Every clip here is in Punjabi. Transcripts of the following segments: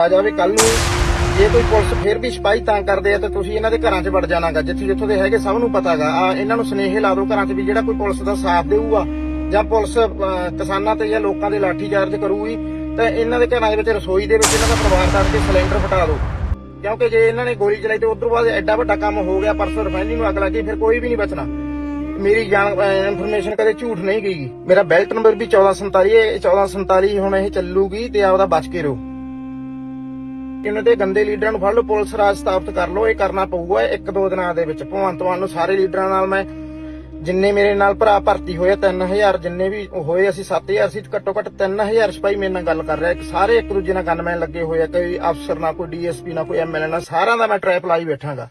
ਆ ਜਾਵੇ ਕੱਲ ਨੂੰ ਜੇ ਕੋਈ ਪੁਲਿਸ ਫਿਰ ਵੀ ਸਿਪਾਹੀ ਤਾਂ ਕਰਦੇ ਆ ਤਾਂ ਤੁਸੀਂ ਇਹਨਾਂ ਦੇ ਘਰਾਂ 'ਚ ਵੜ ਜਾਣਾਗਾ, ਜਿੱਥੇ ਜਿੱਥੋਂ ਦੇ ਹੈਗੇ ਸਭ ਨੂੰ ਪਤਾਗਾ। ਆ ਇਹਨਾਂ ਨੂੰ ਸੁਨੇਹੇ ਲਾ ਦਿਓ ਘਰਾਂ 'ਚ ਵੀ ਜਿਹੜਾ ਕੋਈ ਪੁਲਿਸ ਦਾ ਸਾਥ ਦੇਊਗਾ ਜਾਂ ਪੁਲਿਸ ਕਿਸਾਨਾਂ ਤੇ ਜਾਂ ਲੋਕਾਂ ਦੇ ਲਾਠੀ ਚਾਰਜ ਕਰੂਗੀ, ਤਾਂ ਇਹਨਾਂ ਦੇ ਘਰਾਂ ਦੇ ਵਿੱਚ ਰਸੋਈ ਦੇ ਵਿੱਚ ਇਹਨਾਂ ਦਾ ਪਰਿਵਾਰ ਕੱਢ ਕੇ ਸਿਲੰਡਰ ਫਟਾ ਦਿਓ। ਕਿਉਂਕਿ ਜੇ ਇਹਨਾਂ ਨੇ ਗੋਲੀ ਚਲਾਈ ਤੇ ਉਧਰੋਂ ਬਾਅਦ ਐਡਾ ਵੱਡਾ ਕੰਮ ਹੋ ਗਿਆ, ਪਰਸੋਂ ਰਿਫਾਈਨਰੀ ਨੂੰ ਅੱਗ ਲੱਗੀ ਫਿਰ ਕੋਈ ਵੀ ਨਹੀਂ ਬਚਣਾ। ਮੇਰੀ ਜਾਣ ਇਨਫੋਰਮੇਸ਼ਨ ਕਦੇ ਝੂਠ ਨਹੀਂ ਗਈ। ਮੇਰਾ ਬੈਲਟ ਨੰਬਰ ਵੀ 1447 ਹੈ ਇਹ 1447 ਹੁਣ ਇਹ ਚੱਲੂਗੀ ਤੇ ਆਪਦਾ ਬਚ ਕੇ ਰਹੋ। ਇਹਨਾਂ ਦੇ ਗੰਦੇ ਲੀਡਰਾਂ ਨੂੰ ਫੜ ਲਓ, ਪੁਲਿਸ ਰਾਜ ਸਥਾਪਿਤ ਕਰ ਲਓ, ਇਹ ਕਰਨਾ ਪਊਗਾ, ਇੱਕ ਦੋ ਦਿਨਾਂ ਦੇ ਵਿੱਚ। ਭਗਵੰਤ ਮਾਨ ਨੂੰ ਸਾਰੇ ਲੀਡਰਾਂ ਨਾਲ ਮੈਂ ਜਿੰਨੇ ਮੇਰੇ ਨਾਲ ਭਰਾ ਭਰਤੀ ਹੋਏ 3000 ਜਿੰਨੇ ਵੀ ਹੋਏ, ਅਸੀਂ 7000 ਸੀ, ਘੱਟੋ ਘੱਟ 3000 ਸਿਪਾਹੀ ਮੇਰੇ ਨਾਲ ਗੱਲ ਕਰ ਰਿਹਾ। ਇੱਕ ਸਾਰੇ ਇੱਕ ਦੂਜੇ ਨਾਲ ਗਨਮੈਨ ਲੱਗੇ ਹੋਏ ਆ, ਕੋਈ ਅਫਸਰ ਨਾ, ਕੋਈ ਡੀਐਸਪੀ ਨਾ, ਕੋਈ ਐਮਐਲਏ ਨਾ, ਸਾਰਿਆਂ ਦਾ ਮੈਂ ਟ੍ਰੈਪ ਲਾਈ ਬੈਠਾਂਗਾ।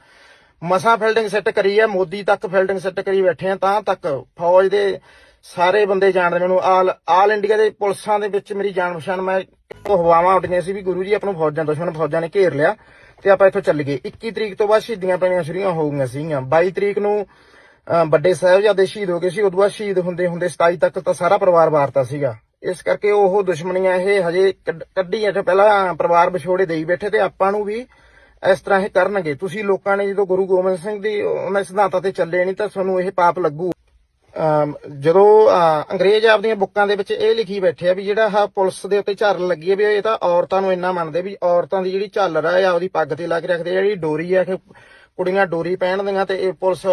ਮਸਾ ਫਿਲਡਿੰਗ ਸੈੱਟ ਕਰੀ ਹੈ ਮੋਦੀ ਤੱਕ ਫਿਲਡਿੰਗ ਸੈੱਟ ਕਰੀ ਬੈਠੇ ਆ, ਤਾਂ ਤੱਕ ਫੌਜ ਦੇ ਸਾਰੇ ਬੰਦੇ ਜਾਣਦੇ ਮੈਨੂੰ। ਆਲ ਆਲ ਇੰਡੀਆ ਦੇ ਪੁਲਿਸਾਂ ਦੇ ਵਿੱਚ ਮੇਰੀ ਜਾਣ ਪਛਾਣ, ਮੈਂ ਹਵਾਵਾਂ ਉੱਡੀਆਂ ਸੀ ਵੀ ਗੁਰੂ ਜੀ, ਆਪਾਂ ਨੂੰ ਫੌਜਾਂ ਦੁਸ਼ਮਣ ਫੌਜਾਂ ਨੇ ਘੇਰ ਲਿਆ ਤੇ ਆਪਾਂ ਇੱਥੋਂ ਚੱਲ ਗਏ। 21 ਤਰੀਕ ਤੋਂ ਬਾਅਦ ਸ਼ਹੀਦੀਆਂ ਪੈਣੀਆਂ ਸ਼ੁਰੂਆਂ ਹੋ ਗਈਆਂ ਸੀਗੀਆਂ। 22 ਤਰੀਕ ਨੂੰ ਵੱਡੇ ਸਾਹਿਬਜ਼ਾਦੇ ਸ਼ਹੀਦ ਹੋ ਗਏ ਸੀ, ਉਦੋਂ ਬਾਅਦ ਸ਼ਹੀਦ ਹੁੰਦੇ ਹੁੰਦੇ 27 ਤੱਕ ਤਾਂ ਸਾਰਾ ਪਰਿਵਾਰ ਵਾਰਤਾ ਸੀਗਾ। ਇਸ ਕਰਕੇ ਉਹ ਦੁਸ਼ਮਣੀਆਂ ਇਹ ਹਜੇ ਕੱਢ- ਕੱਢੀਆਂ ਪਹਿਲਾਂ ਪਰਿਵਾਰ ਵਿਛੋੜੇ ਦੇਈ ਬੈਠੇ ਤੇ ਆਪਾਂ ਨੂੰ ਵੀ ਇਸ ਤਰ੍ਹਾਂ ਇਹ ਕਰਨਗੇ। ਤੁਸੀਂ ਲੋਕਾਂ ਨੇ ਜਦੋਂ ਗੁਰੂ ਗੋਬਿੰਦ ਸਿੰਘ ਦੀ, ਉਹਨਾਂ ਸਿਧਾਂਤਾਂ ਤੇ ਚੱਲੇ ਨਹੀਂ ਤਾਂ ਤੁਹਾਨੂੰ ਇਹ ਪਾਪ ਲੱਗੂ। ਜਦੋਂ ਅਹ, ਅੰਗਰੇਜ਼ ਆਪਦੀਆਂ ਬੁੱਕਾਂ ਦੇ ਵਿੱਚ ਇਹ ਲਿਖੀ ਬੈਠੇ ਆ ਵੀ ਜਿਹੜਾ ਆਹ ਪੁਲਿਸ ਦੇ ਉੱਤੇ ਝਾਰਨ ਲੱਗੀ ਹੈ ਵੀ ਇਹ ਤਾਂ ਔਰਤਾਂ ਨੂੰ ਇੰਨਾ ਮੰਨਦੇ ਵੀ ਔਰਤਾਂ ਦੀ ਜਿਹੜੀ ਝਾਲਰ ਆ ਇਹ ਆਪਦੀ ਪੱਗ ਤੇ ਲਾ ਕੇ ਰੱਖਦੇ ਆ ਜਿਹੜੀ ਡੋਰੀ ਆ ਕਿ ਕੁੜੀਆਂ ਡੋਰੀ ਪਹਿਨਦੀਆਂ ਤੇ ਇਹ ਪੁਲਿਸ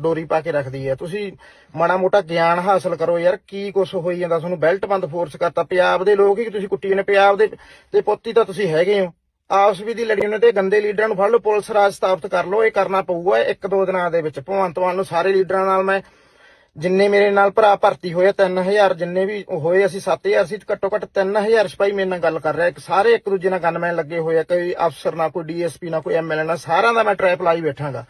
ਡੋਰੀ ਪਾ ਕੇ ਰੱਖਦੀ ਹੈ ਤੁਸੀਂ ਮਾੜਾ ਮੋਟਾ ਗਿਆਨ ਹਾਸਲ ਕਰੋ ਯਾਰ ਕੀ ਕੁਛ ਹੋਈ ਜਾਂਦਾ ਤੁਹਾਨੂੰ ਬੈਲਟ ਬੰਦ ਫੋਰਸ ਕਰਤਾ ਪੰਜਾਬ ਦੇ ਲੋਕ ਹੀ ਤੁਸੀਂ ਕੁੱਟੀ ਨੇ ਪੰਜਾਬ ਦੇ ਤੇ ਪੋਤੀ ਤਾਂ ਤੁਸੀਂ ਹੈਗੇ ਹੋ। ਆਪਸ ਵਿੱਚ ਦੀ ਲੜੀ ਉਹਨਾਂ ਤੇ ਗੰਦੇ ਲੀਡਰਾਂ ਨੂੰ ਫੜ ਲਓ ਪੁਲਿਸ ਰਾਜ ਸਥਾਪਿਤ ਕਰ ਲਓ ਇਹ ਕਰਨਾ ਪਊਗਾ ਇੱਕ ਦੋ ਦਿਨਾਂ ਦੇ ਵਿੱਚ ਭਗਵੰਤ ਮਾਨ ਨੂੰ ਸਾਰੇ ਲੀਡਰਾਂ ਨਾਲ ਮੈਂ ਜਿੰਨੇ ਮੇਰੇ ਨਾਲ ਭਰਾ ਭਰਤੀ ਹੋਏ 3000 ਜਿੰਨੇ ਵੀ ਹੋਏ, ਅਸੀਂ 7000 ਸੀ, ਘੱਟੋ ਘੱਟ 3000 ਸਿਪਾਹੀ ਮੇਰੇ ਨਾਲ ਗੱਲ ਕਰ ਰਿਹਾ। ਸਾਰੇ ਇੱਕ ਦੂਜੇ ਨਾਲ ਗਨਮੈਨ ਲੱਗੇ ਹੋਏ ਆ, ਕੋਈ ਅਫਸਰ ਨਾ, ਕੋਈ ਡੀਐਸਪੀ ਨਾ, ਕੋਈ ਐਮਐਲਏ ਨਾ, ਸਾਰਿਆਂ ਦਾ ਮੈਂ ਟ੍ਰੈਪ ਲਾਈ ਬੈਠਾਂਗਾ।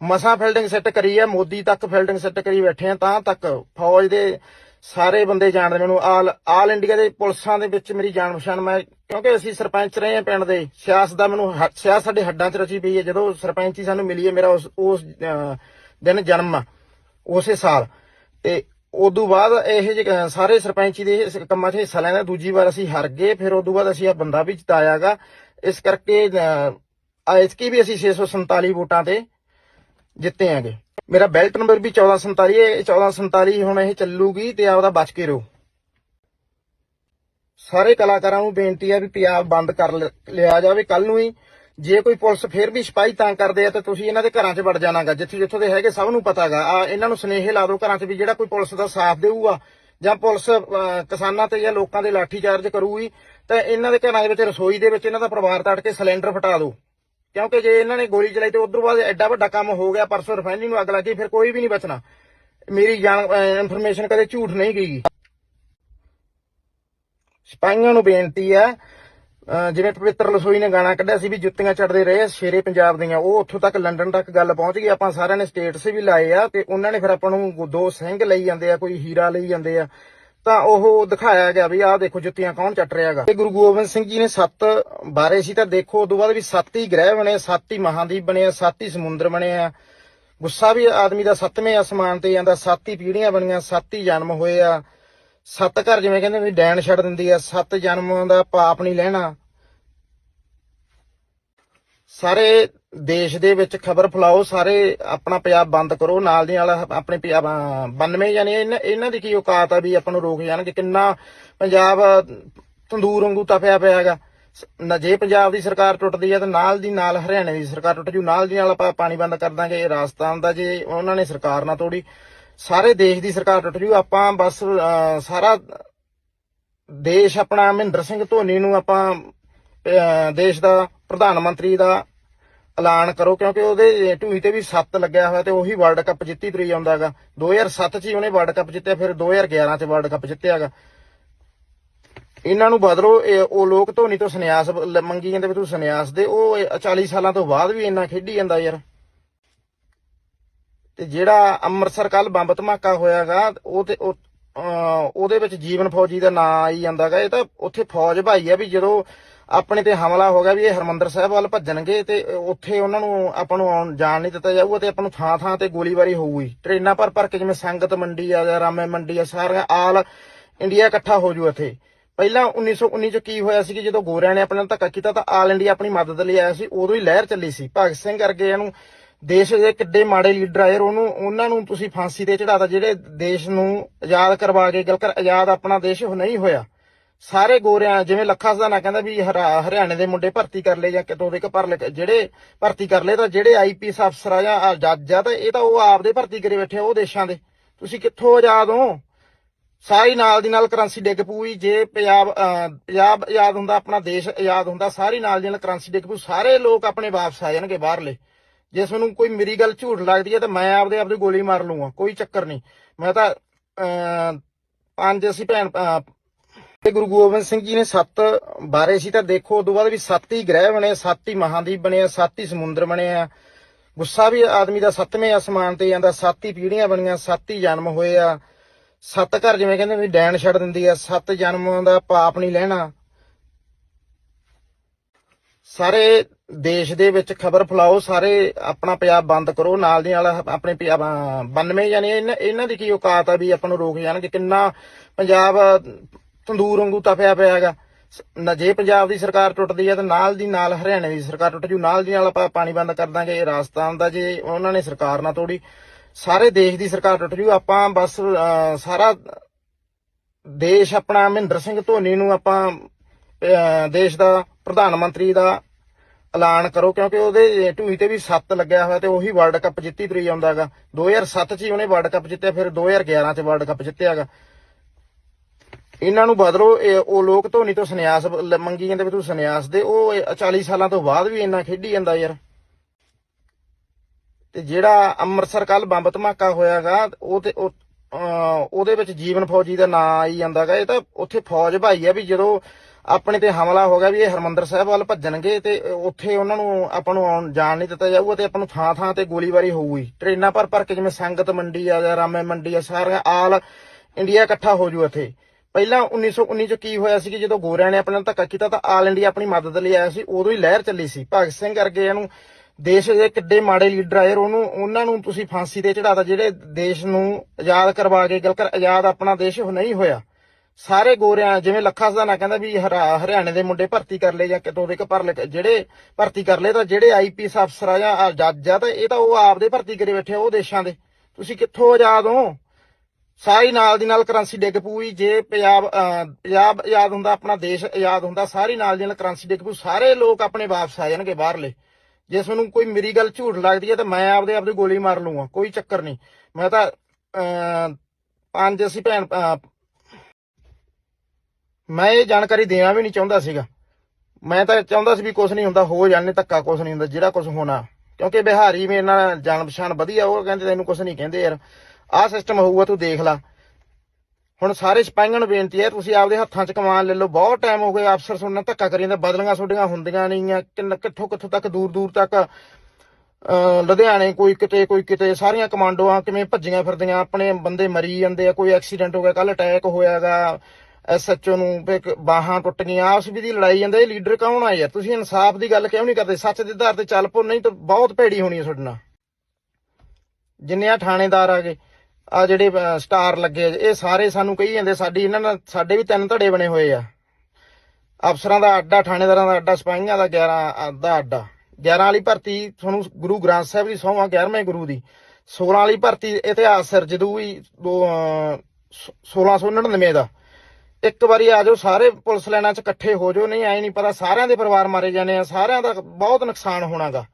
ਮਸਾ ਫਿਲਡਿੰਗ ਸੈੱਟ ਕਰੀ ਹੈ ਮੋਦੀ ਤੱਕ ਫਿਲਡਿੰਗ ਸੈੱਟ ਕਰੀ ਬੈਠੇ ਆ, ਤਾਂ ਤੱਕ ਫੌਜ ਦੇ ਸਾਰੇ ਬੰਦੇ ਜਾਣਦੇ ਮੈਨੂੰ, ਆਲ ਆਲ ਇੰਡੀਆ ਦੇ ਪੁਲਿਸਾਂ ਦੇ ਵਿੱਚ ਮੇਰੀ ਜਾਣ ਪਛਾਣ ਮੈਂ, ਕਿਉਂਕਿ ਅਸੀਂ ਸਰਪੰਚ ਰਹੇ ਆ ਪਿੰਡ ਦੇ, ਸਿਆਸਤ ਦਾ ਮੈਨੂੰ ਸਿਆਸਤ ਸਾਡੇ ਹੱਡਾਂ 'ਚ ਰਚੀ ਪਈ ਹੈ ਜਦੋਂ ਸਰਪੰਚੀ ਸਾਨੂੰ ਮਿਲੀ ਹੈ ਮੇਰਾ ਉਸ ਉਸ ਦਿਨ ਜਨਮ ਆ। ਉਸੇ ਸਾਲ। ਤੇ ਉਦੋਂ ਬਾਅਦ ਇਹ ਜਿਹੇ ਸਾਰੇ ਸਰਪੰਚੀ ਦੇ ਇਸ ਕੰਮਾਂ 'ਚ ਹਿੱਸਾ ਲੈਣਾ, ਦੂਜੀ ਵਾਰ ਅਸੀਂ ਹਾਰ ਗਏ, ਫਿਰ ਉਦੋਂ ਬਾਅਦ ਅਸੀਂ ਆ ਬੰਦਾ ਵੀ ਜਿਤਾਇਆਗਾ। ਇਸ ਕਰਕੇ ਐਤਕੀ ਵੀ ਅਸੀਂ 647 ਵੋਟਾਂ ਤੇ ਜਿੱਤੇ ਆਂਗੇ ਮੇਰਾ ਬੈਲਟ ਨੰਬਰ ਵੀ 1447 ਹੈ ਇਹ 1447 ਹੁਣ ਇਹ ਚੱਲੂਗੀ ਤੇ ਆਪਦਾ ਬਚ ਕੇ ਰਹੋ। ਸਾਰੇ ਕਲਾਕਾਰਾਂ ਨੂੰ ਬੇਨਤੀ ਹੈ ਵੀ ਪੰਜਾਬ ਬੰਦ ਕਰ ਲਿਆ ਜਾਵੇ। ਕੱਲ ਨੂੰ ਹੀ ਜੇ ਕੋਈ ਪੁਲਿਸ ਫਿਰ ਵੀ ਸਿਪਾਹੀ ਤਾਂ ਕਰਦੇ ਆ ਤਾਂ ਤੁਸੀਂ ਇਹਨਾਂ ਦੇ ਘਰਾਂ 'ਚ ਵੜ ਜਾਣਾਗਾ, ਜਿੱਥੇ ਜਿੱਥੋਂ ਦੇ ਹੈਗੇ ਸਭ ਨੂੰ ਪਤਾਗਾ। ਆ ਇਹਨਾਂ ਨੂੰ ਸੁਨੇਹੇ ਲਾ ਦਿਓ ਘਰਾਂ 'ਚ ਵੀ ਜਿਹੜਾ ਕੋਈ ਪੁਲਿਸ ਦਾ ਸਾਥ ਦੇਊਗਾ ਜਾਂ ਪੁਲਿਸ ਕਿਸਾਨਾਂ ਤੇ ਜਾਂ ਲੋਕਾਂ ਦੇ ਲਾਠੀ ਚਾਰਜ ਕਰੂਗੀ, ਤਾਂ ਇਹਨਾਂ ਦੇ ਘਰਾਂ ਦੇ ਵਿੱਚ ਰਸੋਈ ਦੇ ਵਿੱਚ ਇਹਨਾਂ ਦਾ ਪਰਿਵਾਰ ਤੜ ਕੇ ਸਿਲੰਡਰ ਫਟਾ ਦਿਓ। ਕਿਉਂਕਿ ਜੇ ਇਹਨਾਂ ਨੇ ਗੋਲੀ ਚਲਾਈ ਤੇ ਉਧਰੋਂ ਬਾਅਦ ਐਡਾ ਵੱਡਾ ਕੰਮ ਹੋ ਗਿਆ, ਪਰਸੋਂ ਰਿਫਾਈਨਰੀ ਨੂੰ ਅੱਗ ਲੱਗੀ ਫਿਰ ਕੋਈ ਵੀ ਨਹੀਂ ਬਚਣਾ। ਮੇਰੀ ਜਾਣ ਇਨਫੋਰਮੇਸ਼ਨ ਕਦੇ ਝੂਠ ਨਹੀਂ ਗਈ ਸਿਪਾਹੀਆਂ ਨੂੰ ਬੇਨਤੀ ਹੈ ਜਿਵੇਂ ਪਵਿੱਤਰ ਲਸੋਈ ਨੇ ਗਾਣਾ ਕੱਢਿਆ ਸੀ ਵੀ ਜੁੱਤੀਆਂ ਚੜਦੇ ਰਹੇ ਸ਼ੇਰੇ ਪੰਜਾਬ ਦੀਆਂ, ਉਹ ਉੱਥੋਂ ਤੱਕ ਲੰਡਨ ਤੱਕ ਗੱਲ ਪਹੁੰਚ ਗਈ। ਆਪਾਂ ਸਾਰਿਆਂ ਨੇ ਸਟੇਟਸ ਵੀ ਲਾਏ ਆ ਤੇ ਉਹਨਾਂ ਨੇ ਫਿਰ ਆਪਾਂ ਨੂੰ ਦੋ ਸਿੰਘ ਲਈ ਜਾਂਦੇ ਆ, ਕੋਈ ਹੀਰਾ ਲਈ ਜਾਂਦੇ ਆ। ਤਾਂ ਉਹ ਦਿਖਾਇਆ ਗਿਆ ਵੀ ਆਹ ਦੇਖੋ ਜੁੱਤੀਆਂ ਕੌਣ ਚੱਟ ਰਿਹਾਗਾ ਤੇ ਗੁਰੂ ਗੋਬਿੰਦ ਸਿੰਘ ਜੀ ਨੇ ਸੱਤ ਬਾਰੇ ਸੀ ਤਾਂ ਦੇਖੋ ਉਦੋਂ ਬਾਅਦ ਵੀ ਸੱਤ ਹੀ ਗ੍ਰਹਿ ਬਣੇ ਸੱਤ ਹੀ ਮਹਾਦੀਪ ਬਣੇ ਆ, ਸੱਤ ਹੀ ਸਮੁੰਦਰ ਬਣੇ ਆ। ਗੁੱਸਾ ਵੀ ਆਦਮੀ ਦਾ ਸੱਤਵੇਂ ਅਸਮਾਨ ਤੇ ਜਾਂਦਾ, ਸੱਤ ਹੀ ਪੀੜ੍ਹੀਆਂ ਬਣੀਆਂ, ਸੱਤ ਹੀ ਜਨਮ ਹੋਏ ਆ। ਸੱਤ ਘਰ ਜਿਵੇਂ ਕਹਿੰਦੇ ਵੀ ਡੈਣ ਛੱਡ ਦਿੰਦੀ ਆ ਸੱਤ ਜਨਮ ਦਾ ਪਾਪ ਨਹੀਂ ਲੈਣਾ। ਸਾਰੇ ਦੇਸ਼ ਦੇ ਵਿੱਚ ਖਬਰ ਫੈਲਾਓ ਸਾਰੇ ਆਪਣਾ ਪੰਜਾਬ ਬੰਦ ਕਰੋ ਨਾਲ ਦੀ ਨਾਲ ਆਪਣੇ ਪੰਜਾਬ ਅਹ, 92 ਯਾਨੀ ਇਹਨਾਂ ਦੀ ਕੀ ਔਕਾਤ ਆ ਵੀ ਆਪਾਂ ਨੂੰ ਰੋਕ ਜਾਣਗੇ ਕਿੰਨਾ ਪੰਜਾਬ ਤੰਦੂਰ ਵਾਂਗੂ ਤਪਿਆ ਪਿਆ ਹੈਗਾ। ਨਾ ਜੇ ਪੰਜਾਬ ਦੀ ਸਰਕਾਰ ਟੁੱਟਦੀ ਹੈ ਤਾਂ ਨਾਲ ਦੀ ਨਾਲ ਹਰਿਆਣੇ ਦੀ ਸਰਕਾਰ ਟੁੱਟ ਜੂ ਨਾਲ ਦੀ ਨਾਲ ਆਪਾਂ ਪਾਣੀ ਬੰਦ ਕਰ ਦਾਂਗੇ ਰਾਜਸਥਾਨ ਦਾ ਜੇ ਉਹਨਾਂ ਨੇ ਸਰਕਾਰ ਨਾ ਤੋੜੀ ਸਾਰੇ ਦੇਸ਼ ਦੀ ਸਰਕਾਰ ਟੁੱਟ ਜੂ ਆਪਾਂ ਬਸ ਅਹ, ਸਾਰਾ ਦੇਸ਼ ਆਪਣਾ ਮਹਿੰਦਰ ਸਿੰਘ ਧੋਨੀ ਨੂੰ ਆਪਾਂ ਦੇਸ਼ ਦਾ ਪ੍ਰਧਾਨ ਮੰਤਰੀ ਦਾ ਐਲਾਨ ਕਰੋ ਕਿਉਂਕਿ ਉਹਦੇ ਢੂਈ ਤੇ ਵੀ 7 ਲੱਗਿਆ ਹੋਇਆ ਤੇ ਉਹੀ ਵਰਲਡ ਕੱਪ ਜਿੱਤੀ ਤੁਰੀ ਜਾਂਦਾਗਾ 2007 ਚ ਹੀ ਉਹਨੇ ਵਰਲਡ ਕੱਪ ਜਿੱਤਿਆ ਫਿਰ 2011 ਚ ਵਰਲਡ ਕੱਪ ਜਿੱਤਿਆਗਾ ਇਹਨਾਂ ਨੂੰ ਬਦਲੋ ਉਹ ਲੋਕ ਧੋਨੀ ਤੋਂ ਸੰਨਿਆਸ ਮੰਗੀ ਜਾਂਦੇ ਵੀ ਤੂੰ ਸੰਨਿਆਸ ਦੇ ਉਹ ਇਹ 40 ਸਾਲਾਂ ਤੋਂ ਬਾਅਦ ਵੀ ਇੰਨਾ ਖੇਡੀ ਜਾਂਦਾ ਯਾਰ। ਤੇ ਜਿਹੜਾ ਅੰਮ੍ਰਿਤਸਰ ਕੱਲ ਬੰਬ ਧਮਾਕਾ ਹੋਇਆਗਾ, ਉਹ ਤੇ ਉਹਦੇ ਵਿੱਚ ਜੀਵਨ ਫੌਜੀ ਦਾ ਨਾਂ ਆਈ ਜਾਂਦਾਗਾ। ਇਹ ਤਾਂ ਉੱਥੇ ਫੌਜ ਭਾਈ ਆ ਵੀ ਜਦੋਂ ਆਪਣੇ ਤੇ ਹਮਲਾ ਹੋ ਗਿਆ ਵੀ ਇਹ ਹਰਮੰਦਰ ਸਾਹਿਬ ਵੱਲ ਭੱਜਣਗੇ ਤੇ ਉੱਥੇ ਉਹਨਾਂ ਨੂੰ ਆਪਾਂ ਨੂੰ ਆਉਣ ਜਾਣ ਨਹੀਂ ਦਿੱਤਾ ਜਾਊਗਾ ਤੇ ਆਪਾਂ ਨੂੰ ਥਾਂ ਥਾਂ ਤੇ ਗੋਲੀਬਾਰੀ ਹੋਊਗੀ। ਟ੍ਰੇਨਾਂ ਭਰ ਭਰ ਕੇ ਜਿਵੇਂ ਸੰਗਤ ਮੰਡੀ ਆ ਜਾਂ ਰਾਮੇ ਮੰਡੀ ਆ, ਸਾਰੀਆਂ ਆਲ ਇੰਡੀਆ ਇਕੱਠਾ ਹੋ ਜੂ ਇੱਥੇ। ਪਹਿਲਾਂ 1919 ਚ ਕੀ ਹੋਇਆ ਸੀ ਕਿ ਜਦੋਂ ਗੋਰਿਆਂ ਨੇ ਆਪਣੇ ਧੱਕਾ ਕੀਤਾ ਤਾਂ ਆਲ ਇੰਡੀਆ ਆਪਣੀ ਮਦਦ ਲਈ ਆਇਆ ਸੀ, ਉਦੋਂ ਹੀ ਲਹਿਰ ਚੱਲੀ ਸੀ। ਭਗਤ ਸਿੰਘ ਵਰਗੇ ਇਹਨੂੰ ਦੇਸ਼ ਦੇ ਕਿੱਡੇ ਮਾੜੇ ਲੀਡਰ ਆਏ ਉਹਨੂੰ, ਉਹਨਾਂ ਨੂੰ ਤੁਸੀਂ ਫਾਂਸੀ ਤੇ ਚੜਾਤਾ ਜਿਹੜੇ ਦੇਸ਼ ਨੂੰ ਆਜ਼ਾਦ ਕਰਵਾ ਕੇ ਗੱਲ ਕਰ ਆਜ਼ਾਦ ਆਪਣਾ ਦੇਸ਼ ਨਹੀਂ ਹੋਇਆ। ਸਾਰੇ ਗੋਰਿਆਂ, ਜਿਵੇਂ ਲੱਖਾ ਸਦਾਨਾ ਕਹਿੰਦਾ ਵੀ ਹਰਾ- ਹਰਿਆਣੇ ਦੇ ਮੁੰਡੇ ਭਰਤੀ ਕਰ ਲਏ ਜਾਂ ਕਿਤੋਂ ਦੇ ਪਰ ਜਿਹੜੇ ਭਰਤੀ ਕਰ ਲਏ ਤਾਂ ਜਿਹੜੇ ਆਈਪੀਐਸ ਅਫਸਰ ਆ ਜਾਂ ਜੱਜ ਆ, ਤਾਂ ਇਹ ਤਾਂ ਉਹ ਆਪਦੇ ਭਰਤੀ ਕਰੇ ਬੈਠੇ ਉਹ ਦੇਸ਼ਾਂ ਦੇ। ਤੁਸੀਂ ਕਿੱਥੋਂ ਆਜ਼ਾਦ ਹੋ? ਸਾਰੀ ਨਾਲ ਦੀ ਨਾਲ ਕਰੰਸੀ ਡਿੱਗ ਪੂਈ ਜੇ ਪੰਜਾਬ ਪੰਜਾਬ ਆਜ਼ਾਦ ਹੁੰਦਾ, ਆਪਣਾ ਦੇਸ਼ ਆਜ਼ਾਦ ਹੁੰਦਾ, ਸਾਰੀ ਨਾਲ ਦੀ ਨਾਲ ਕਰੰਸੀ ਡਿੱਗ ਪੂ ਸਾਰੇ ਲੋਕ ਆਪਣੇ ਵਾਪਸ ਆ ਜਾਣਗੇ ਬਾਹਰਲੇ। ਜੇ ਤੁਹਾਨੂੰ ਕੋਈ ਮੇਰੀ ਗੱਲ ਝੂਠ ਲੱਗਦੀ ਹੈ ਤਾਂ ਮੈਂ ਆਪਦੇ ਆਪਦੀ ਗੋਲੀ ਮਾਰ ਲੂੰਗਾ ਕੋਈ ਚੱਕਰ ਨਹੀਂ। ਮੈਂ ਤਾਂ ਪੰਜ ਅਸੀਂ ਭੈਣ ਤੇ ਗੁਰੂ ਗੋਬਿੰਦ ਸਿੰਘ ਜੀ ਨੇ ਸੱਤ ਬਾਰੇ ਸੀ ਤਾਂ ਦੇਖੋ, ਉਦੋਂ ਬਾਅਦ ਵੀ ਸੱਤ ਹੀ ਗ੍ਰਹਿ ਬਣੇ, ਸੱਤ ਹੀ ਮਹਾਦੀਪ ਬਣੇ ਸੱਤ ਹੀ ਸਮੁੰਦਰ ਬਣੇ ਆ। ਗੁੱਸਾ ਵੀ ਆਦਮੀ ਦਾ ਸੱਤਵੇਂ ਅਸਮਾਨ ਤੇ ਜਾਂਦਾ, ਸੱਤ ਹੀ ਪੀੜ੍ਹੀਆਂ ਬਣੀਆਂ, ਸੱਤ ਹੀ ਜਨਮ ਹੋਏ ਆ। ਸੱਤ ਘਰ ਜਿਵੇਂ ਕਹਿੰਦੇ ਵੀ ਡੈਣ ਛੱਡ ਦਿੰਦੀ ਆ, ਸੱਤ ਜਨਮਾਂ ਦਾ ਪਾਪ ਨਹੀਂ ਲੈਣਾ। ਸਾਰੇ ਦੇਸ਼ ਦੇ ਵਿੱਚ ਖਬਰ ਫੈਲਾਓ, ਸਾਰੇ ਆਪਣਾ ਪੰਜਾਬ ਬੰਦ ਕਰੋ, ਨਾਲ ਦੀ ਨਾਲ ਆਪਣੇ ਪੰਜਾਬ ਅਹ 92 ਯਾਨੀ ਇਹਨਾਂ ਇਹਨਾਂ ਦੀ ਕੀ ਔਕਾਤ ਆ ਵੀ ਆਪਾਂ ਨੂੰ ਰੋਕ ਜਾਣਗੇ? ਕਿੰਨਾ ਪੰਜਾਬ ਤੰਦੂਰ ਵਾਂਗੂ ਤਪਿਆ ਪਿਆ ਹੈਗਾ। ਨਾ ਜੇ ਪੰਜਾਬ ਦੀ ਸਰਕਾਰ ਟੁੱਟਦੀ ਹੈ ਤਾਂ ਨਾਲ ਦੀ ਨਾਲ ਹਰਿਆਣੇ ਦੀ ਸਰਕਾਰ ਟੁੱਟ ਜੂ, ਨਾਲ ਦੀ ਨਾਲ ਆਪਾਂ ਪਾਣੀ ਬੰਦ ਕਰ ਦਾਂਗੇ ਰਾਜਸਥਾਨ ਦਾ ਜੇ ਉਹਨਾਂ ਨੇ ਸਰਕਾਰ ਨਾ ਤੋੜੀ, ਸਾਰੇ ਦੇਸ਼ ਦੀ ਸਰਕਾਰ ਟੁੱਟ ਜੂ, ਆਪਾਂ ਬਸ ਸਾਰਾ ਦੇਸ਼ ਆਪਣਾ ਮਹਿੰਦਰ ਸਿੰਘ ਧੋਨੀ ਨੂੰ ਆਪਾਂ ਦੇਸ਼ ਦਾ ਪ੍ਰਧਾਨ ਮੰਤਰੀ ਦਾ ਐਲਾਨ ਕਰੋ ਕਿਉਂਕਿ ਉਹਦੇ ਢੂਹੀ ਤੇ ਵੀ 7 ਲੱਗਿਆ ਹੋਇਆ ਤੇ ਉਹੀ ਵਰਲਡ ਕੱਪ ਜਿੱਤੀ ਤੁਰੀ ਜਾਂਦਾਗਾ 2007 ਚ ਹੀ ਉਹਨੇ ਵਰਲਡ ਕੱਪ ਜਿੱਤਿਆ ਫਿਰ 2011 ਚ ਵਰਲਡ ਕੱਪ ਜਿੱਤਿਆਗਾ ਇਹਨਾਂ ਨੂੰ ਬਦਲੋ ਉਹ ਲੋਕ ਧੋਨੀ ਤੋਂ ਸੰਨਿਆਸ ਮੰਗੀ ਜਾਂਦੇ ਵੀ ਤੂੰ ਸੰਨਿਆਸ ਦੇ ਉਹ ਇਹ 40 ਸਾਲਾਂ ਤੋਂ ਬਾਅਦ ਵੀ ਇੰਨਾ ਖੇਡੀ ਜਾਂਦਾ ਯਾਰ। ਤੇ ਜਿਹੜਾ ਅੰਮ੍ਰਿਤਸਰ ਕੱਲ ਬੰਬ ਧਮਾਕਾ ਹੋਇਆਗਾ ਉਹ ਤੇ ਉਹ, ਉਹਦੇ ਵਿੱਚ ਜੀਵਨ ਫੌਜੀ ਦਾ ਨਾਂ ਆਈ ਜਾਂਦਾਗਾ ਇਹ ਤਾਂ ਉੱਥੇ ਫੌਜ ਭਾਈ ਆ ਵੀ ਜਦੋਂ ਆਪਣੇ ਤੇ ਹਮਲਾ ਹੋ ਗਿਆ ਵੀ ਇਹ ਹਰਮੰਦਰ ਸਾਹਿਬ ਵੱਲ ਭੱਜਣਗੇ ਤੇ ਉੱਥੇ ਉਹਨਾਂ ਨੂੰ ਆਪਾਂ ਨੂੰ ਆਉਣ ਜਾਣ ਨਹੀਂ ਦਿੱਤਾ ਜਾਊਗਾ ਤੇ ਆਪਾਂ ਨੂੰ ਥਾਂ ਥਾਂ ਤੇ ਗੋਲੀਬਾਰੀ ਹੋਊਗੀ। ਟ੍ਰੇਨਾਂ ਭਰ ਭਰ ਕੇ ਜਿਵੇਂ ਸੰਗਤ ਮੰਡੀ ਆ ਜਾਂ ਰਾਮੇ ਮੰਡੀ ਆ, ਸਾਰੀਆਂ ਆਲ ਇੰਡੀਆ ਇਕੱਠਾ ਹੋ ਜੂ ਇੱਥੇ ਪਹਿਲਾਂ 1919 ਚ ਕੀ ਹੋਇਆ ਸੀ ਕਿ ਜਦੋਂ ਗੋਰਿਆਂ ਨੇ ਆਪਣੇ ਨਾਲ ਧੱਕਾ ਕੀਤਾ ਤਾਂ ਆਲ ਇੰਡੀਆ ਆਪਣੀ ਮਦਦ ਲਈ ਆਇਆ ਸੀ, ਉਦੋਂ ਹੀ ਲਹਿਰ ਚੱਲੀ ਸੀ। ਭਗਤ ਸਿੰਘ ਵਰਗੇ ਇਹਨੂੰ ਦੇਸ਼ ਦੇ ਕਿੱਡੇ ਮਾੜੇ ਲੀਡਰ ਆਏ ਉਹਨੂੰ ਉਹਨਾਂ ਨੂੰ ਤੁਸੀਂ ਫਾਂਸੀ ਤੇ ਚੜਾਤਾ ਜਿਹੜੇ ਦੇਸ਼ ਨੂੰ ਆਜ਼ਾਦ ਕਰਵਾ ਕੇ ਗੱਲ ਕਰ ਆਜ਼ਾਦ ਆਪਣਾ ਦੇਸ਼ ਨਹੀਂ ਹੋਇਆ। ਸਾਰੇ ਗੋਰਿਆਂ ਜਿਵੇਂ ਲੱਖਾ ਸਦਾਨਾ ਕਹਿੰਦਾ ਵੀ ਹਰਿਆਣੇ ਦੇ ਮੁੰਡੇ ਭਰਤੀ ਕਰ ਲਏ ਜਾਂ ਕਿਤੋਂ ਦੇ ਪਰ ਜਿਹੜੇ ਭਰਤੀ ਕਰ ਲਏ ਤਾਂ ਜਿਹੜੇ ਆਈਪੀਐਸ ਅਫਸਰ ਆ ਜਾਂ ਜੱਜ ਆ ਤਾਂ ਇਹ ਤਾਂ ਉਹ ਆਪਦੇ ਭਰਤੀ ਕਰੇ ਬੈਠੇ ਉਹ ਦੇਸ਼ਾਂ ਦੇ। ਤੁਸੀਂ ਕਿੱਥੋਂ ਆਜ਼ਾਦ ਹੋ? ਸਾਰੀ ਨਾਲ ਦੀ ਨਾਲ ਕਰੰਸੀ ਡਿੱਗ ਪੂਈ ਜੇ ਪੰਜਾਬ ਪੰਜਾਬ ਆਜ਼ਾਦ ਹੁੰਦਾ ਆਪਣਾ ਦੇਸ਼ ਆਜ਼ਾਦ ਹੁੰਦਾ ਸਾਰੀ ਨਾਲ ਦੀ ਨਾਲ ਕਰੰਸੀ ਡਿੱਗ ਪੂ ਸਾਰੇ ਲੋਕ ਆਪਣੇ ਵਾਪਸ ਆ ਜਾਣਗੇ ਬਾਹਰਲੇ। ਜੇ ਤੁਹਾਨੂੰ ਕੋਈ ਮੇਰੀ ਗੱਲ ਝੂਠ ਲੱਗਦੀ ਹੈ ਤਾਂ ਮੈਂ ਆਪਦੇ ਆਪਦੀ ਗੋਲੀ ਮਾਰ ਲੂੰਗਾ ਕੋਈ ਚੱਕਰ ਨਹੀਂ। ਮੈਂ ਤਾਂ ਅਹ, ਪੰਜ ਅਸੀਂ ਭੈਣ ਮੈਂ ਇਹ ਜਾਣਕਾਰੀ ਦੇਣਾ ਵੀ ਨਹੀਂ ਚਾਹੁੰਦਾ ਸੀਗਾ। ਮੈਂ ਤਾਂ ਚਾਹੁੰਦਾ ਸੀ ਵੀ ਕੁਝ ਨਹੀਂ ਹੁੰਦਾ, ਹੋ ਜਾਣੇ ਧੱਕਾ ਕੁਝ ਨਹੀਂ ਹੁੰਦਾ, ਜਿਹੜਾ ਕੁਝ ਹੋਣਾ। ਕਿਉਂਕਿ ਬਿਹਾਰੀ ਮੇਰੇ ਨਾਲ ਜਾਣ ਪਛਾਣ ਵਧੀਆ, ਉਹ ਕਹਿੰਦੇ ਤੈਨੂੰ ਕੁਝ ਨਹੀਂ ਕਹਿੰਦੇ ਯਾਰ। ਆਹ ਸਿਸਟਮ ਹੋਊਗਾ, ਤੂੰ ਦੇਖ ਲੈ। ਹੁਣ ਸਾਰੇ ਸਿਪਾਹੀਆਂ ਨੂੰ ਬੇਨਤੀ ਹੈ, ਤੁਸੀਂ ਆਪਦੇ ਹੱਥਾਂ 'ਚ ਕਮਾਨ ਲੈ ਲਓ। ਬਹੁਤ ਟਾਈਮ ਹੋ ਗਿਆ, ਅਫਸਰ ਸੁਣਨਾ ਧੱਕਾ ਕਰੀ ਜਾਂਦਾ ਬਦਲੀਆਂ ਛੋਡੀਆਂ ਹੁੰਦੀਆਂ ਨਹੀਂ ਆ। ਕਿੰਨ- ਕਿੱਥੋਂ ਕਿੱਥੋਂ ਤੱਕ, ਦੂਰ ਦੂਰ ਤੱਕ ਲੁਧਿਆਣੇ ਕੋਈ ਕਿਤੇ ਕੋਈ ਕਿਤੇ, ਸਾਰੀਆਂ ਕਮਾਂਡੋਆਂ ਕਿਵੇਂ ਭੱਜੀਆਂ ਫਿਰਦੀਆਂ, ਆਪਣੇ ਬੰਦੇ ਮਰੀ ਜਾਂਦੇ ਆ, ਕੋਈ ਐਕਸੀਡੈਂਟ ਹੋ ਗਿਆ ਕੱਲ ਅਟੈਕ ਹੋਇਆਗਾ। ਐਸਐਚਓ ਨੂੰ ਵੀ ਬਾਹਾਂ ਟੁੱਟ ਗਈਆਂ ਆਪਸ ਵਿੱਚ ਦੀ ਲੜਾਈ ਜਾਂਦੇ, ਇਹ ਲੀਡਰ ਕੌਣ ਆ ਯਾਰ? ਤੁਸੀਂ ਇਨਸਾਫ ਦੀ ਗੱਲ ਕਿਉਂ ਨਹੀਂ ਕਰਦੇ? ਸੱਚ ਦੇ ਆਧਾਰ ਤੇ ਚੱਲ ਪੋ ਨਹੀਂ ਤਾਂ ਬਹੁਤ ਭੇੜੀ ਹੋਣੀ ਹੈ ਤੁਹਾਡੇ ਨਾਲ। ਜਿੰਨੇ ਆ ਥਾਣੇਦਾਰ ਆ ਗਏ, ਆ ਜਿਹੜੇ ਸਟਾਰ ਲੱਗੇ ਇਹ ਸਾਰੇ ਸਾਨੂੰ ਕਹੀ ਜਾਂਦੇ, ਸਾਡੀ, ਇਹਨਾਂ ਨਾਲ, ਸਾਡੇ ਵੀ ਤਿੰਨ ਧੜੇ ਬਣੇ ਹੋਏ ਆ। ਅਫਸਰਾਂ ਦਾ ਅੱਡਾ, ਥਾਣੇਦਾਰਾਂ ਦਾ ਅੱਡਾ, ਸਿਪਾਹੀਆਂ ਦਾ 11 ਦਾ ਅੱਡਾ। 11 ਵਾਲੀ ਭਰਤੀ ਤੁਹਾਨੂੰ ਗੁਰੂ ਗ੍ਰੰਥ ਸਾਹਿਬ ਦੀ ਸੌਵਾਂ 11ਵੇਂ ਗੁਰੂ ਦੀ। 16 ਵਾਲੀ ਭਰਤੀ ਇਤਿਹਾਸ ਸਰਜਦੂਈ 1699 ਦਾ। ਇੱਕ ਵਾਰੀ ਆ ਜਾਓ, ਸਾਰੇ ਪੁਲਿਸ ਲੈਣਾ 'ਚ ਇਕੱਠੇ ਹੋ ਜਾਓ। ਨਹੀਂ, ਐ ਨਹੀਂ ਪਤਾ, ਸਾਰਿਆਂ ਦੇ ਪਰਿਵਾਰ ਮਾਰੇ ਜਾਣੇ ਆ। ਸਾਰਿਆਂ ਦਾ ਬਹੁਤ ਨੁਕਸਾਨ ਹੋਣਾਗਾ।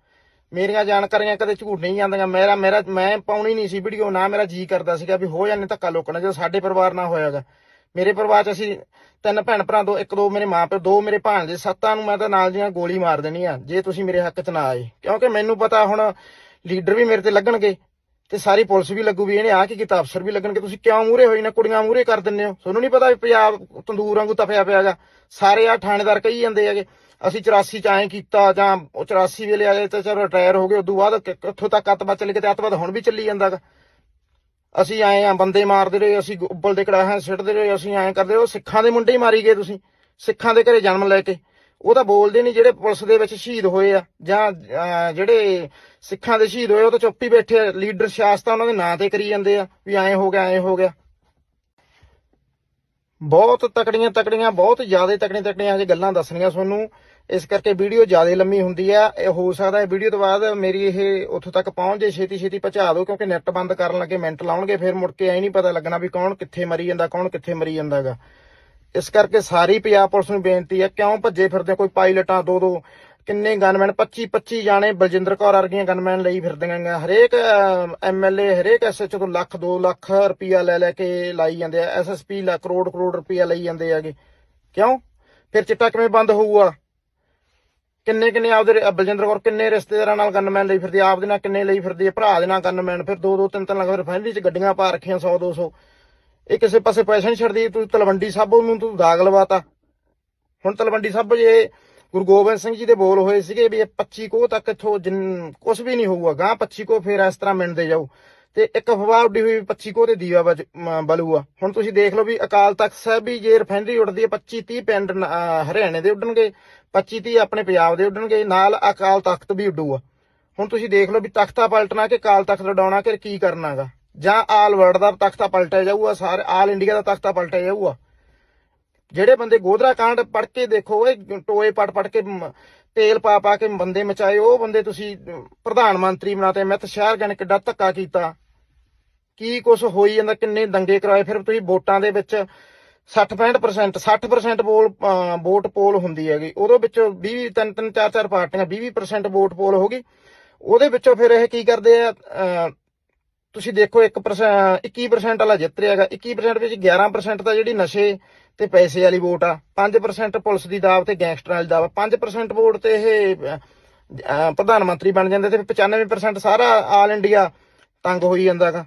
ਮੇਰੀਆਂ ਜਾਣਕਾਰੀਆਂ ਕਦੇ ਝੂਠ ਨਹੀਂ ਜਾਂਦੀਆਂ। ਮੇਰਾ ਮੇਰਾ, ਮੈਂ ਪਾਉਣੀ ਨਹੀਂ ਸੀ ਵੀਡੀਓ ਨਾ ਮੇਰਾ ਜੀ ਕਰਦਾ ਸੀਗਾ ਵੀ ਹੋ ਜਾਣੇ ਧੱਕਾ ਲੋਕਣਾ। ਜਦੋਂ ਸਾਡੇ ਪਰਿਵਾਰ ਨਾਲ ਹੋਇਆਗਾ, ਮੇਰੇ ਪਰਿਵਾਰ 'ਚ ਅਸੀਂ ਤਿੰਨ ਭੈਣ ਭਰਾ, ਦੋ, ਇੱਕ, ਦੋ ਮੇਰੇ ਮਾਂ ਪਿਓ, ਦੋ ਮੇਰੇ ਭਾਣਜੇ, ਸੱਤਾਂ ਨੂੰ ਮੈਂ ਤਾਂ ਨਾਲ ਦੀਆਂ ਗੋਲੀ ਮਾਰ ਦੇਣੀ ਆ, ਜੇ ਤੁਸੀਂ ਮੇਰੇ ਹੱਕ 'ਚ ਨਾ ਆਏ। ਕਿਉਂਕਿ ਮੈਨੂੰ ਪਤਾ ਹੁਣ ਲੀਡਰ ਵੀ ਮੇਰੇ ਤੇ ਲੱਗਣਗੇ। ਤੇ ਸਾਰੀ ਪੁਲਿਸ ਵੀ ਲੱਗੂ ਵੀ ਇਹਨੇ ਆ ਕੀ ਕੀਤਾ? ਅਫਸਰ ਵੀ ਲੱਗਣਗੇ। ਤੁਸੀਂ ਕਿਉਂ ਮੂਰੇ ਹੋਈ ਨਾ ਕੁੜੀਆਂ ਮੂਰੇ ਕਰ ਦਿੰਦੇ ਹੋ। ਤੁਹਾਨੂੰ ਨਹੀਂ ਪਤਾ ਵੀ ਪੰਜਾਬ ਤੰਦੂਰ ਵਾਂਗੂ ਤਪਿਆ ਪਿਆਗਾ ਸਾਰੇ ਆ ਥਾਣੇਦਾਰ ਕਹੀ ਜਾਂਦੇ ਹੈਗੇ, ਅਸੀਂ 84 ਚ ਐਂ ਕੀਤਾ ਜਾਂ ਉਹ 84 ਵੇਲੇ ਆਏ ਤਾਂ ਚਲੋ ਰਿਟਾਇਰ ਹੋ ਗਏ, ਉਦੋਂ ਬਾਅਦ ਉੱਥੋਂ ਤੱਕ ਅੱਤਵਾਦ ਚੱਲ ਗਏ ਤੇ ਅੱਤਵਾਦ ਹੁਣ ਵੀ ਚੱਲੀ ਜਾਂਦਾਗਾ ਅਸੀਂ ਆਏ ਆ, ਬੰਦੇ ਮਾਰਦੇ ਰਹੇ, ਅਸੀਂ ਉੱਬਲ ਦੇ ਕੜਾਹਾਂ ਸਿੱਟਦੇ ਰਹੇ, ਅਸੀਂ ਐਂ ਕਰਦੇ ਰਹੇ। ਸਿੱਖਾਂ ਦੇ ਮੁੰਡੇ ਹੀ ਮਾਰੀ ਗਏ ਤੁਸੀਂ। ਸਿੱਖਾਂ ਦੇ ਘਰੇ ਜਨਮ ਲੈ ਕੇ। ਉਹ ਤਾਂ ਬੋਲਦੇ ਨਹੀਂ ਜਿਹੜੇ ਪੁਲਿਸ ਦੇ ਵਿੱਚ ਸ਼ਹੀਦ ਹੋਏ ਆ, ਜਾਂ ਜਿਹੜੇ ਸਿੱਖਾਂ ਦੇ ਸ਼ਹੀਦ ਹੋਏ ਉਹ ਤਾਂ ਚੁੱਪ ਹੀ ਬੈਠੇ ਆ, ਲੀਡਰ ਸਿਆਸਤਾਂ ਉਹਨਾਂ ਦੇ ਨਾਂ ਤੇ ਕਰੀ ਜਾਂਦੇ ਆ, ਵੀ ਐਂ ਹੋ ਗਿਆ, ਐਂ ਹੋ ਗਿਆ। ਬਹੁਤ ਤਕੜੀਆਂ ਤਕੜੀਆਂ, ਬਹੁਤ ਜ਼ਿਆਦਾ ਤਕੜੀਆਂ ਤਕੜੀਆਂ ਹਜੇ ਗੱਲਾਂ ਦੱਸਣੀਆਂ ਤੁਹਾਨੂੰ। ਇਸ ਕਰਕੇ ਵੀਡੀਓ ਜ਼ਿਆਦਾ ਲੰਮੀ ਹੁੰਦੀ ਆ, ਇਹ ਹੋ ਸਕਦਾ ਹੈ ਵੀਡੀਓ ਤੋਂ ਬਾਅਦ ਮੇਰੀ ਇਹ ਉੱਥੋਂ ਤੱਕ ਪਹੁੰਚ ਜੇ, ਛੇਤੀ ਛੇਤੀ ਪਹੁੰਚਾ ਦਿਓ, ਕਿਉਂਕਿ ਨੈਟ ਬੰਦ ਕਰਨ ਲੱਗੇ, ਮਿੰਟ ਲਾਉਣਗੇ, ਫਿਰ ਮੁੜ ਕੇ ਐ ਨਹੀਂ ਪਤਾ ਲੱਗਣਾ ਵੀ ਕੌਣ ਕਿੱਥੇ ਮਰੀ ਜਾਂਦਾ, ਕੌਣ ਕਿੱਥੇ ਮਰੀ ਜਾਂਦਾਗਾ। ਇਸ ਕਰਕੇ ਸਾਰੀ ਪੰਜਾਬ ਪੁਲਿਸ ਨੂੰ ਬੇਨਤੀ ਹੈ, ਕਿਉਂ ਭੱਜੇ ਫਿਰਦੇ ਕੋਈ ਪਾਇਲਟਾਂ ਦੋ ਦੋ, ਕਿੰਨੇ ਗਨਮੈਨ? 25 25 ਜਾਣੇ ਬਲਜਿੰਦਰ ਕੌਰ ਵਰਗੀਆਂ ਗਨਮੈਨ ਲਈ ਫਿਰਦੀਆਂ ਹਰੇਕ ਐਮਐਲਏ ਹਰੇਕ ਐਸਐਚ ਤੋਂ ਲੱਖ 2 ਲੱਖ ਰੁਪਇਆ ਲੈ ਲੈ ਕੇ ਲਾਈ ਜਾਂਦੇ ਆ। ਐਸਐਸਪੀ ਲੱਖ ਕਰੋੜ ਕਰੋੜ ਰੁਪਇਆ ਲਈ ਜਾਂਦੇ ਆਗੇ ਕਿਉਂ? ਫਿਰ ਚਿੱਟਾ ਕਿਵੇਂ ਬੰਦ ਹੋਊਗਾ? ਕਿੰਨੇ ਕਿੰਨੇ ਆਪਦੇ ਬਲਜਿੰਦਰ ਕੌਰ ਕਿੰਨੇ ਰਿਸ਼ਤੇਦਾਰਾਂ ਨਾਲ ਗਨਮੈਨ ਲਈ ਫਿਰਦੀ ਆਪ ਦੇ ਨਾਲ ਕਿੰਨੇ ਲਈ ਫਿਰਦੀ ਭਰਾ ਦੇ ਨਾਲ ਗਨਮੈਨ। ਫਿਰ 2 2 3 3 ਲੱਖ ਰਿਫਾਈਨਰੀ ਚ ਗੱਡੀਆਂ ਪਾ ਰੱਖੀਆਂ 100 200 ਇਹ ਕਿਸੇ ਪਾਸੇ ਪੈਸਾ ਨਹੀਂ ਛੱਡਦੀ, ਤੂੰ ਤਲਵੰਡੀ ਸਾਬੋ ਨੂੰ ਤੂੰ ਦਾਗ ਲਵਾਤਾ। ਹੁਣ ਤਲਵੰਡੀ ਸਾਬੋ ਜੇ ਗੁਰੂ ਗੋਬਿੰਦ ਸਿੰਘ ਜੀ ਦੇ ਬੋਲ ਹੋਏ ਸੀਗੇ ਵੀ ਇਹ 25 ਕੋ ਤੱਕ ਇਥੋਂ ਕੁਝ ਵੀ ਨਹੀਂ ਹੋਊਗਾ ਗਾਂ 25 ਕੋ ਫੇਰ ਇਸ ਤਰ੍ਹਾਂ ਮਿਣਦੇ ਜਾਊ। ਤੇ ਇੱਕ ਅਫਵਾਹ ਉੱਡੀ ਹੋਈ ਵੀ 25 ਕੋ ਤੇ ਦੀਵਾ ਬਜ- ਮ- ਬਲੂਆ। ਹੁਣ ਤੁਸੀਂ ਦੇਖ ਲਓ ਵੀ ਅਕਾਲ ਤਖਤ ਸਾਹਿਬ ਵੀ ਜੇ ਰਿਫਾਈਨਰੀ ਉੱਡਦੀ ਹੈ 25 30 ਪਿੰਡ ਹਰਿਆਣੇ ਦੇ ਉੱਡਣਗੇ 25 30 ਆਪਣੇ ਪੰਜਾਬ ਦੇ ਉੱਡਣਗੇ, ਨਾਲ ਅਕਾਲ ਤਖਤ ਵੀ ਉੱਡੂਗਾ। ਹੁਣ ਤੁਸੀਂ ਦੇਖ ਲਓ ਵੀ ਤਖਤਾ ਪਲਟਣਾ ਕਿ ਅਕਾਲ ਤਖਤ ਲਡਾਉਣਾ ਕਿ ਕੀ ਕਰਨਾਗਾ। ਜਾਂ ਆਲ ਵਰਲਡ ਦਾ ਤਖਤਾ ਪਲਟਿਆ ਜਾਊਗਾ, ਸਾਰੇ ਆਲ ਇੰਡੀਆ ਦਾ ਤਖਤਾ ਪਲਟਿਆ ਜਾਊਗਾ। ਜਿਹੜੇ ਬੰਦੇ ਗੋਧਰਾ ਕਾਂਡ ਪੜ ਕੇ ਦੇਖੋ ਇਹ ਟੋਏ ਪੜ ਪੜ ਕੇ ਤੇਲ ਪਾ ਪਾ ਕੇ ਬੰਦੇ ਮਚਾਏ, ਉਹ ਬੰਦੇ ਤੁਸੀਂ ਪ੍ਰਧਾਨ ਮੰਤਰੀ ਬਣਾਤੇ ਤਾਂ ਸ਼ਹਿਰ ਗਨ ਕਿੱਡਾ ਧੱਕਾ ਕੀਤਾ। ਕੀ ਕੁਛ ਹੋਈ ਜਾਂਦਾ, ਕਿੰਨੇ ਦੰਗੇ ਕਰਾਏ, ਫਿਰ ਤੁਸੀਂ ਵੋਟਾਂ ਦੇ ਵਿੱਚ 60-65% 60% ਪੋਲ ਵੋਟ ਪੋਲ ਹੁੰਦੀ ਹੈਗੀ। ਉਹਦੇ ਵਿੱਚੋਂ 20 ਤਿੰਨ ਤਿੰਨ, ਚਾਰ ਚਾਰ ਪਾਰਟੀਆਂ 20% ਵੋਟ ਪੋਲ ਹੋ ਗਈ। ਉਹਦੇ ਵਿੱਚੋਂ ਫਿਰ ਇਹ ਕੀ ਕਰਦੇ ਆ ਤੁਸੀਂ ਦੇਖੋ 1% 21% ਵਾਲਾ ਜਿੱਤ ਰਿਹਾ ਹੈਗਾ। 21% ਵਿੱਚ 11% ਤਾਂ ਜਿਹੜੀ ਨਸ਼ੇ ਤੇ ਪੈਸੇ ਵਾਲੀ ਵੋਟ ਆ। 5% ਪੁਲਿਸ ਦੀ ਦਾਅਵ ਤੇ ਗੈਂਗਸਟਰਾਂ ਵਾਲੀ ਦਾਅਵ 5% ਵੋਟ ਤੇ ਇਹ ਪ੍ਰਧਾਨ ਮੰਤਰੀ ਬਣ ਜਾਂਦੇ ਤੇ 95% ਸਾਰਾ ਆਲ ਇੰਡੀਆ ਤੰਗ ਹੋਈ ਜਾਂਦਾਗਾ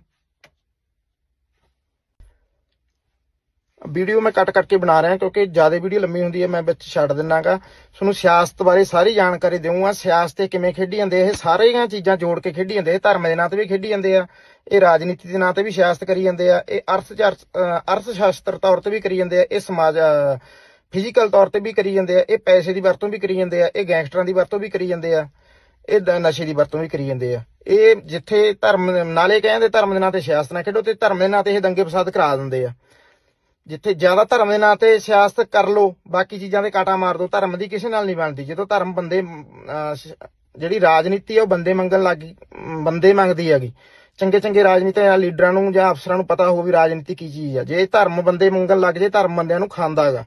ਵੀਡੀਓ ਮੈਂ ਕੱਟ ਕਰਕੇ ਬਣਾ ਰਿਹਾ, ਕਿਉਂਕਿ ਜ਼ਿਆਦਾ ਵੀਡੀਓ ਲੰਮੀ ਹੁੰਦੀ ਹੈ, ਮੈਂ ਵਿੱਚ ਛੱਡ ਦਿੰਨਾਗਾ। ਤੁਹਾਨੂੰ ਸਿਆਸਤ ਬਾਰੇ ਸਾਰੀ ਜਾਣਕਾਰੀ ਦੇਵਾਂਗਾ। ਸਿਆਸਤ ਤੇ ਕਿਵੇਂ ਖੇਡੀ ਜਾਂਦੇ ਇਹ ਸਾਰੀਆਂ ਚੀਜ਼ਾਂ ਜੋੜ ਕੇ ਖੇਡੀ ਜਾਂਦੇ ਇਹ ਧਰਮ ਦੇ ਨਾਂ ਤੇ ਵੀ ਖੇਡੀ ਜਾਂਦੇ ਆ, ਇਹ ਰਾਜਨੀਤੀ ਦੇ ਨਾਂ ਤੇ ਵੀ ਸਿਆਸਤ ਕਰੀ ਜਾਂਦੇ ਆ, ਇਹ ਅਰਥ ਅਰਥ ਸ਼ਾਸਤਰ ਤੌਰ ਤੇ ਵੀ ਕਰੀ ਜਾਂਦੇ ਆ, ਇਹ ਸਮਾਜ ਫਿਜ਼ੀਕਲ ਤੌਰ ਤੇ ਵੀ ਕਰੀ ਜਾਂਦੇ ਆ, ਇਹ ਪੈਸੇ ਦੀ ਵਰਤੋਂ ਵੀ ਕਰੀ ਜਾਂਦੇ ਆ, ਇਹ ਗੈਂਗਸਟਰਾਂ ਦੀ ਵਰਤੋਂ ਵੀ ਕਰੀ ਜਾਂਦੇ ਆ, ਇਹ ਨਸ਼ੇ ਦੀ ਵਰਤੋਂ ਵੀ ਕਰੀ ਜਾਂਦੇ ਆ। ਇਹ ਜਿੱਥੇ ਧਰਮ ਨਾਲੇ ਕਹਿੰਦੇ ਧਰਮ ਦੇ ਨਾਂ ਤੇ ਸਿਆਸਤ ਨਾ ਖੇਡੋ ਤੇ ਧਰਮ ਦੇ ਨਾਂ ਤੇ ਇਹ ਦੰਗੇ ਫਸਾਦ ਕਰਾ ਦਿੰਦੇ ਆ। ਜਿੱਥੇ ਜ਼ਿਆਦਾ ਧਰਮ ਦੇ ਨਾਂ ਤੇ ਸਿਆਸਤ ਕਰ ਲੋ ਬਾਕੀ ਚੀਜ਼ਾਂ ਦੇ ਕਾਟਾ ਮਾਰ ਦੋ, ਧਰਮ ਦੀ ਕਿਸੇ ਨਾਲ ਨਹੀਂ ਬਣਦੀ। ਜਦੋਂ ਧਰਮ ਬੰਦੇ ਜਿਹੜੀ ਰਾਜਨੀਤੀ ਆ, ਉਹ ਬੰਦੇ ਮੰਗਣ ਲੱਗੀ ਬੰਦੇ ਮੰਗਦੀ ਹੈਗੀ। ਚੰਗੇ ਚੰਗੇ ਰਾਜਨੀਤਿਕ ਲੀਡਰਾਂ ਨੂੰ ਜਾਂ ਅਫਸਰਾਂ ਨੂੰ ਪਤਾ ਹੋਵੇ ਵੀ ਰਾਜਨੀਤੀ ਕੀ ਚੀਜ਼ ਆ। ਜੇ ਧਰਮ ਬੰਦੇ ਮੰਗਣ ਲੱਗ ਜੇ, ਧਰਮ ਬੰਦਿਆਂ ਨੂੰ ਖਾਂਦਾ ਹੈਗਾ।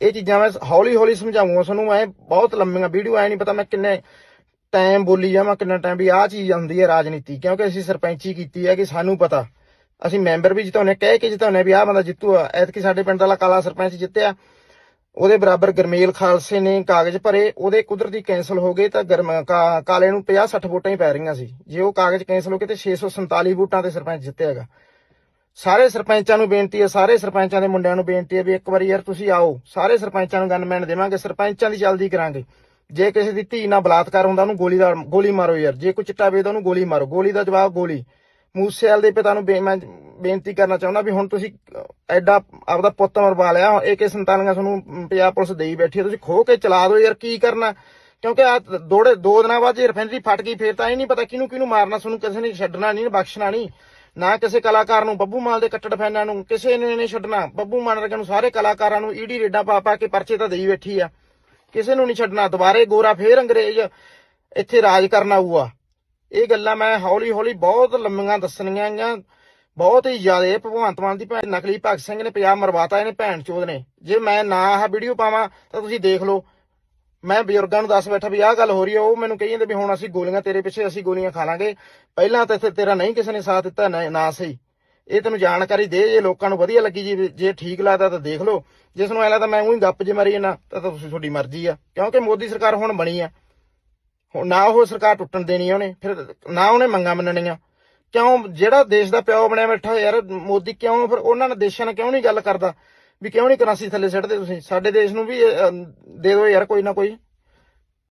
ਇਹ ਚੀਜ਼ਾਂ ਮੈਂ ਹੌਲੀ ਹੌਲੀ ਸਮਝਾਉਂਗਾ ਤੁਹਾਨੂੰ, ਐ ਬਹੁਤ ਲੰਮੀਆਂ ਵੀਡੀਓ, ਐ ਨਹੀਂ ਪਤਾ ਮੈਂ ਕਿੰਨੇ ਟਾਈਮ ਬੋਲੀ ਜਾਵਾਂ, ਕਿੰਨਾ ਟਾਈਮ ਵੀ ਆਹ ਚੀਜ਼ ਹੁੰਦੀ ਹੈ ਰਾਜਨੀਤੀ, ਕਿਉਂਕਿ ਅਸੀਂ ਸਰਪੰਚੀ ਕੀਤੀ ਹੈ ਕਿ ਸਾਨੂੰ ਪਤਾ। ਅਸੀਂ ਮੈਂਬਰ ਵੀ ਜਿਤਾਉਨੇ ਕਹਿ ਕੇ ਜਿਤਾਉਨੇ ਵੀ ਆਹ ਬੰਦਾ ਜਿੱਤੂ ਆ। ਐਤਕੀ ਸਾਡੇ ਪਿੰਡ ਦਾ ਕਾਲਾ ਸਰਪੰਚ ਜਿੱਤਿਆ। ਉਹਦੇ ਬਰਾਬਰ ਗਰਮੇਲ ਖਾਲਸੇ ਨੇ ਕਾਗਜ਼ ਭਰੇ। ਉਹਦੇ ਕੁਦਰਤੀ ਕੈਨਸਲ ਹੋ ਗਏ ਤਾਂ ਕਾਲੇ ਨੂੰ 50 60 ਵੋਟਾਂ ਹੀ ਪੈ ਰਹੀਆਂ ਸੀ। ਜੇ ਉਹ ਕਾਗਜ਼ ਕੈਨਸਲ ਹੋ ਗਏ ਤੇ 647 ਵੋਟਾਂ ਤੇ ਸਰਪੰਚ ਜਿੱਤਿਆ ਹੈਗਾ। ਸਾਰੇ ਸਰਪੰਚਾਂ ਨੂੰ ਬੇਨਤੀ ਹੈ, ਸਾਰੇ ਸਰਪੰਚਾਂ ਦੇ ਮੁੰਡਿਆਂ ਨੂੰ ਬੇਨਤੀ ਹੈ ਵੀ ਇੱਕ ਵਾਰੀ ਯਾਰ ਤੁਸੀਂ ਆਓ। ਸਾਰੇ ਸਰਪੰਚਾਂ ਨੂੰ ਗਨਮੈਨ ਦੇਵਾਂਗੇ, ਸਰਪੰਚਾਂ ਦੀ ਜਲਦੀ ਕਰਾਂਗੇ। ਜੇ ਕਿਸੇ ਦੀ ਧੀ ਨਾਲ ਬਲਾਤਕਾਰ ਹੁੰਦਾ, ਉਹਨੂੰ ਗੋਲੀ ਦਾ, ਗੋਲੀ ਮਾਰੋ ਯਾਰ। ਜੇ ਕੋਈ ਚਿੱਟਾ ਵੇਚਦਾ, ਉਹਨੂੰ ਗੋਲੀ ਮਾਰੋ। ਗੋਲੀ ਦਾ ਜਵਾਬ ਗੋਲੀ। ਮੂਸੇਵਾਲ ਦੇ ਪਿਤਾ ਨੂੰ ਮੈਂ ਬੇਨਤੀ ਕਰਨਾ ਚਾਹੁੰਦਾ ਵੀ ਹੁਣ ਤੁਸੀਂ ਐਡਾ ਆਪਦਾ ਪੁੱਤ ਮਰਵਾ ਲਿਆ AK47 ਤੁਹਾਨੂੰ ਪੰਜਾਬ ਪੁਲਿਸ ਦੇਈ ਬੈਠੀ ਹੈ, ਤੁਸੀਂ ਖੋ ਕੇ ਚਲਾ ਦਿਓ ਯਾਰ, ਕੀ ਕਰਨਾ? ਕਿਉਂਕਿ ਆ ਦੋੜੇ, ਦੋ ਦਿਨਾਂ ਬਾਅਦ ਜੇ ਰਿਫਾਈਨਰੀ ਫਟ ਗਈ, ਫੇਰ ਤਾਂ ਇਹ ਨਹੀਂ ਪਤਾ ਕਿਹਨੂੰ ਕਿਹਨੂੰ ਮਾਰਨਾ, ਤੁਹਾਨੂੰ ਕਿਸੇ ਨੇ ਛੱਡਣਾ ਨਹੀਂ, ਬਖਸ਼ਣਾ ਨਹੀਂ। ਨਾ ਕਿਸੇ ਕਲਾਕਾਰ ਨੂੰ, ਬੱਬੂ ਮਾਲ ਦੇ ਕੱਟੜ ਫੈਨਾਂ ਨੂੰ, ਕਿਸੇ ਨੇ ਨਹੀਂ ਛੱਡਣਾ। ਬੱਬੂ ਮਾਨ ਵਰਗੇ ਨੂੰ ਸਾਰੇ ਕਲਾਕਾਰਾਂ ਨੂੰ ਈਡੀ ਰੇਡਾਂ ਪਾ ਪਾ ਕੇ ਪਰਚੇ ਤਾਂ ਦੇਈ ਬੈਠੀ ਆ। ਕਿਸੇ ਨੂੰ ਨਹੀਂ ਛੱਡਣਾ, ਦੁਬਾਰੇ ਗੋਰਾ ਫੇਰ ਅੰਗਰੇਜ਼ ਇੱਥੇ ਰਾਜ ਕਰਨਾ ਆਊਗਾ। ਇਹ ਗੱਲਾਂ ਮੈਂ ਹੌਲੀ ਹੌਲੀ ਬਹੁਤ ਲੰਮੀਆਂ ਦੱਸਣੀਆਂ ਗੀਆਂ। ਬਹੁਤ ਹੀ ਜ਼ਿਆਦਾ ਭਗਵੰਤ ਮਾਨ ਦੀ ਭੈਣ ਨਕਲੀ ਭਗਤ ਸਿੰਘ ਨੇ ਪੰਜਾਬ ਮਰਵਾਤਾ ਇਹਨੇ ਭੈਣ ਚੋਦ ਨੇ। ਜੇ ਮੈਂ ਨਾ ਆਹ ਵੀਡੀਓ ਪਾਵਾਂ ਤਾਂ ਤੁਸੀਂ ਦੇਖ ਲਓ। ਮੈਂ ਬਜ਼ੁਰਗਾਂ ਨੂੰ ਦੱਸ ਬੈਠਾ ਵੀ ਆਹ ਗੱਲ ਹੋ ਰਹੀ ਹੈ ਉਹ ਮੈਨੂੰ ਕਹੀ ਜਾਂਦੇ ਵੀ ਹੁਣ ਅਸੀਂ ਗੋਲੀਆਂ ਤੇਰੇ ਪਿੱਛੇ ਅਸੀਂ ਗੋਲੀਆਂ ਖਾ ਲਾਂਗੇ। ਪਹਿਲਾਂ ਤਾਂ ਇੱਥੇ ਤੇਰਾ ਨਹੀਂ ਕਿਸੇ ਨੇ ਸਾਥ ਦਿੱਤਾ, ਨਾ ਸਹੀ। ਇਹ ਤੈਨੂੰ ਜਾਣਕਾਰੀ ਦੇ ਜੇ ਲੋਕਾਂ ਨੂੰ ਵਧੀਆ ਲੱਗੀ ਜੀ ਜੇ ਠੀਕ ਲੱਗਦਾ ਤਾਂ ਦੇਖ ਲਓ। ਜਿਸ ਨੂੰ ਐ ਲੱਗਦਾ ਮੈਂ ਉਹੀ ਗੱਪ ਜੇ ਮਾਰੀ ਜਾਣਾ ਤਾਂ ਤੁਸੀਂ ਤੁਹਾਡੀ ਮਰਜ਼ੀ ਆ। ਕਿਉਂਕਿ ਮੋਦੀ ਸਰਕਾਰ ਹੁਣ ਬਣੀ ਆ। ਨਾ ਉਹ ਸਰਕਾਰ ਟੁੱਟਣ ਦੇਣੀ ਉਹਨੇ, ਫਿਰ ਨਾ ਉਹਨੇ ਮੰਗਾਂ ਮੰਨਣੀਆਂ। ਕਿਉਂ ਜਿਹੜਾ ਦੇਸ਼ ਦਾ ਪਿਓ ਬਣਿਆ ਬੈਠਾ ਯਾਰ, ਮੋਦੀ ਕਿਉਂ, ਫਿਰ ਉਹਨਾਂ ਨਾਲ ਦੇਸ਼ਾਂ ਨਾਲ ਕਿਉਂ ਨਹੀਂ ਗੱਲ ਕਰਦਾ? ਵੀ ਕਿਉਂ ਨਹੀਂ ਕਰਾਂਸੀ ਥੱਲੇ ਸਿੱਟਦੇ ਤੁਸੀਂ? ਸਾਡੇ ਦੇਸ਼ ਨੂੰ ਵੀ ਦੇ ਦਿਓ ਯਾਰ ਕੋਈ ਨਾ ਕੋਈ।